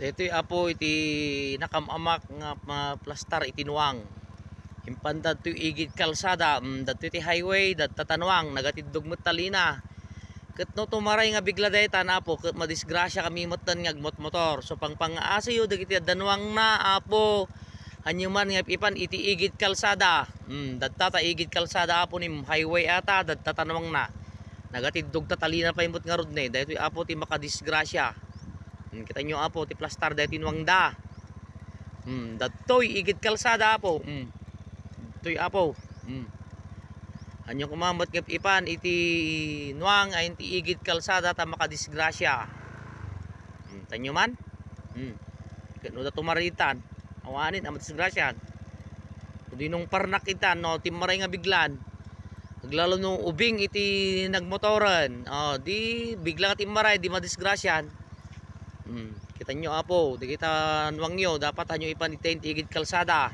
Dito apo iti nakamamak nga plastar itinuang. Himpandad to igid kalsada, mm, iti highway, dat tatanwang, nagatidog mo talina. Kat no tumaray nga bigla dayta na apo, kat madisgrasya kami motan nga agmot motor. So pang pangaasa yo dagiti danwang na apo. Anyuman nga ipan iti igid kalsada. Mm, dadta ta igid kalsada apo ni highway ata, dadta tanwang na. Nagatidog ta talina pa imot nga rod ne, dayto apo ti makadisgrasya. Hmm, kita nyo apo, ti plastar dahil tinuang da. Hmm, datoy, igit kalsada apo. Hmm. Datoy apo. Hmm. Anyo kumamot ngap ipan, iti nuang ay iti igit kalsada ta makadisgrasya. Hmm, tanyo man? Hmm. Kano da tumaritan. Awanin, amat disgrasya. Kundi nung parnak itan, no, timaray nga biglan. Naglalo nung ubing iti nagmotoran. Oh, di bigla ka timaray, di madisgrasyan. Hmm. Kita nyo apo, di kita nuwang nyo, dapat hanyo ipan itin tigid kalsada.